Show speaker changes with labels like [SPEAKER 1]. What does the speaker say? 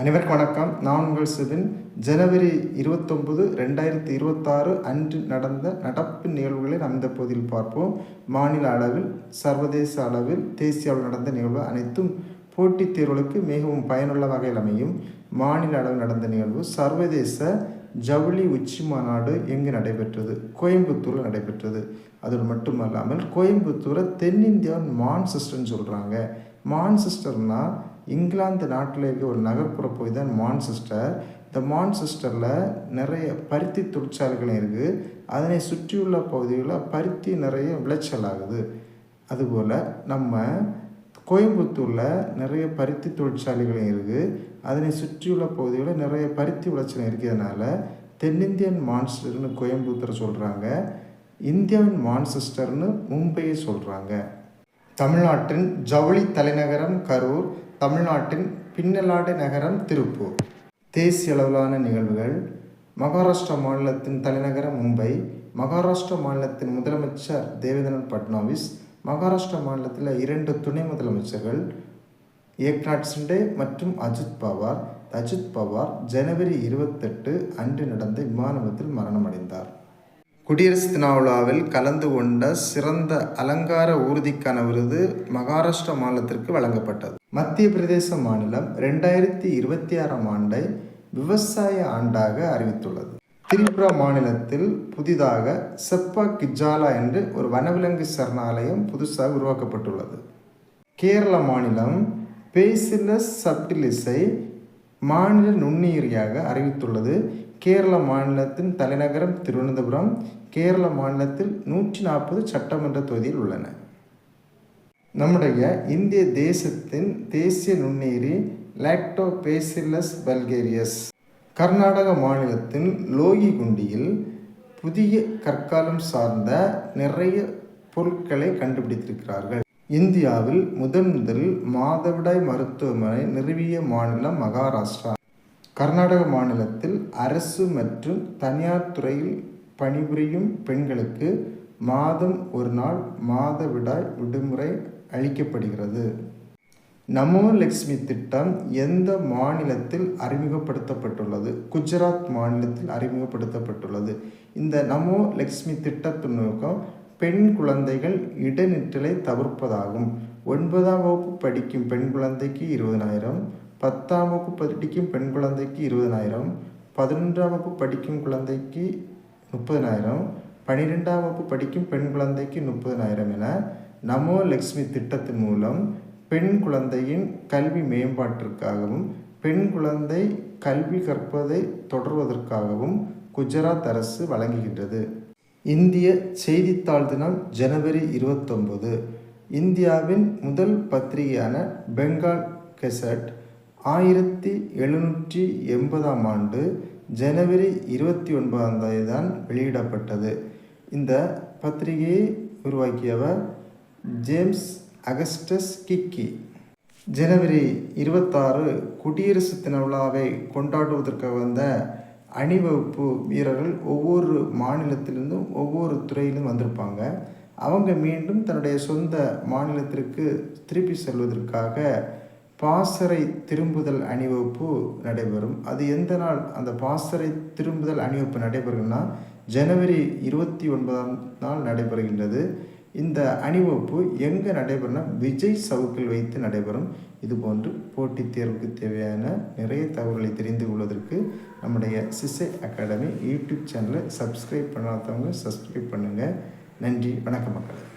[SPEAKER 1] அனைவருக்கும் வணக்கம். நான் உங்கள் சிவின். ஜனவரி இருபத்தொம்பது ரெண்டாயிரத்தி இருபத்தாறு அன்று நடந்த நடப்பு நிகழ்வுகளை நாம் இந்த பகுதியில் பார்ப்போம். மாநில அளவில் சர்வதேச அளவில் தேசிய அளவில் நடந்த நிகழ்வு அனைத்தும் போட்டித் தேர்வுகளுக்கு மிகவும் பயனுள்ள வகையில் அமையும். மாநில அளவில் நடந்த நிகழ்வு சர்வதேச ஜவுளி உச்சி மாநாடு எங்கு நடைபெற்றது? கோயம்புத்தூரில் நடைபெற்றது. அது மட்டுமல்லாமல் கோயம்புத்தூரை தென்னிந்தியாவின் மான்செஸ்டர்னு சொல்கிறாங்க மான்செஸ்டர்னால் இங்கிலாந்து நாட்டில் இருக்க ஒரு நகர்ப்புற பகுதி தான் மான்செஸ்டர். இந்த மான்செஸ்டரில் நிறைய பருத்தி தொழிற்சாலைகளும் இருக்குது அதனை சுற்றியுள்ள பகுதிகளில் பருத்தி நிறைய விளைச்சல் ஆகுது. அதுபோல் நம்ம கோயம்புத்தூரில் நிறைய பருத்தி தொழிற்சாலைகளும் இருக்குது அதனை சுற்றியுள்ள பகுதிகளில் நிறைய பருத்தி விளைச்சல் இருக்கிறதுனால தென்னிந்தியன் மான்ஸ்டர்னு கோயம்புத்தூரை சொல்கிறாங்க இந்தியாவின் மான்செஸ்டர்னு மும்பையை சொல்கிறாங்க தமிழ்நாட்டின் ஜவுளி தலைநகரம் கரூர் தமிழ்நாட்டின் பின்னலாடை நகரம் திருப்பூர். தேசிய அளவிலான நிகழ்வுகள். மகாராஷ்டிரா மாநிலத்தின் தலைநகரம் மும்பை மகாராஷ்டிரா மாநிலத்தின் முதலமைச்சர் தேவேந்திரன் பட்னாவிஸ் மகாராஷ்டிரா மாநிலத்தில் இரண்டு துணை முதலமைச்சர்கள் ஏக்நாத் சிண்டே மற்றும் அஜித் பவார். அஜித் பவார் ஜனவரி இருபத்தெட்டு அன்று நடந்த விமான விபத்தில் மரணமடைந்தார். குடியரசு தினவிழாவில் கலந்து கொண்ட சிறந்த அலங்கார ஊர்திக்கான விருது மகாராஷ்டிரா மாநிலத்திற்கு வழங்கப்பட்டது. மத்திய பிரதேச மாநிலம் ரெண்டாயிரத்தி இருபத்தி ஆறாம் ஆண்டை விவசாய ஆண்டாக அறிவித்துள்ளது. திரிபுரா மாநிலத்தில் புதிதாக செப்பா கிஜாலா என்று ஒரு வனவிலங்கு சரணாலயம் புதுசாக உருவாக்கப்பட்டுள்ளது. கேரள மாநிலம் பேசிலஸ் சப்டிலிஸை மாநில நுண்ணுயிரியாக அறிவித்துள்ளது. கேரள மாநிலத்தின் தலைநகரம் திருவனந்தபுரம் கேரள மாநிலத்தில் நூற்றி நாற்பது சட்டமன்ற தொகுதியில் உள்ளன. நம்முடைய இந்திய தேசத்தின் தேசிய நுண்ணீரி லாக்டோபேசிலஸ் பல்கேரியஸ் கர்நாடக மாநிலத்தின் லோகிகுண்டியில் புதிய கற்காலம் சார்ந்த நிறைய பொருட்களை கண்டுபிடித்திருக்கிறார்கள். இந்தியாவில் முதன் முதலில் மாதவிடாய் மருத்துவமனை நிறுவிய மாநிலம் மகாராஷ்டிரா. கர்நாடக மாநிலத்தில் அரசு மற்றும் தனியார் துறையில் பணிபுரியும் பெண்களுக்கு மாதம் ஒரு நாள் மாதவிடாய் விடுமுறை அளிக்கப்படுகிறது. நமோ லக்ஷ்மி திட்டம் எந்த மாநிலத்தில் அறிமுகப்படுத்தப்பட்டுள்ளது? குஜராத் மாநிலத்தில் அறிமுகப்படுத்தப்பட்டுள்ளது. இந்த நமோ லக்ஷ்மி திட்டத்தின் நோக்கம் பெண் குழந்தைகள் இடைநிற்றலை தவிர்ப்பதாகும். ஒன்பதாம் வகுப்பு படிக்கும் பெண் குழந்தைக்கு இருபதனாயிரம் பத்தாம் வகுப்பு படிக்கும் பெண் குழந்தைக்கு இருபதனாயிரம் பதினொன்றாம் வகுப்பு படிக்கும் குழந்தைக்கு முப்பதனாயிரம் பன்னிரெண்டாம் வகுப்பு படிக்கும் பெண் குழந்தைக்கு முப்பதனாயிரம் என நமோ லக்ஷ்மி திட்டத்தின் மூலம் பெண் குழந்தையின் கல்வி மேம்பாட்டிற்காகவும் பெண் குழந்தை கல்வி கற்பதை தொடர்வதற்காகவும் குஜராத் அரசு வழங்குகின்றது. இந்திய செய்தித்தாள் தினம் ஜனவரி இருபத்தொம்பது. இந்தியாவின் முதல் பத்திரிகையான பெங்கால் கெசட் ஆயிரத்தி எழுநூற்றி எண்பதாம் ஆண்டு ஜனவரி இருபத்தி ஒன்பதாம் தேதி தான் வெளியிடப்பட்டது. இந்த பத்திரிகையை உருவாக்கியவர் ஜேம்ஸ் அகஸ்டஸ் கிக்கி. ஜனவரி இருபத்தாறு குடியரசு தின விழாவை கொண்டாடுவதற்காக வந்த அணிவகுப்பு வீரர்கள் ஒவ்வொரு மாநிலத்திலிருந்தும் ஒவ்வொரு துறையிலும் வந்திருப்பாங்க. அவங்க மீண்டும் தன்னுடைய சொந்த மாநிலத்திற்கு திருப்பி செல்வதற்காக பாசறை திரும்புதல் அணிவகுப்பு நடைபெறும். அது எந்த நாள்? அந்த பாசறை திரும்புதல் அணிவகுப்பு நடைபெறும்னா ஜனவரி இருபத்தி ஒன்பதாம் நாள் நடைபெறுகின்றது. இந்த அணிவகுப்பு எங்கே நடைபெறும்னா விஜய் சவுக்கில் வைத்து நடைபெறும். இதுபோன்று போட்டித் தேர்வுக்கு தேவையான நிறைய தகவல்களை தெரிந்து கொள்வதற்கு நம்முடைய சிசை அகாடமி யூடியூப் சேனலை சப்ஸ்கிரைப் பண்ணாதவங்க சப்ஸ்கிரைப் பண்ணுங்கள் நன்றி. வணக்கம் மக்கள்.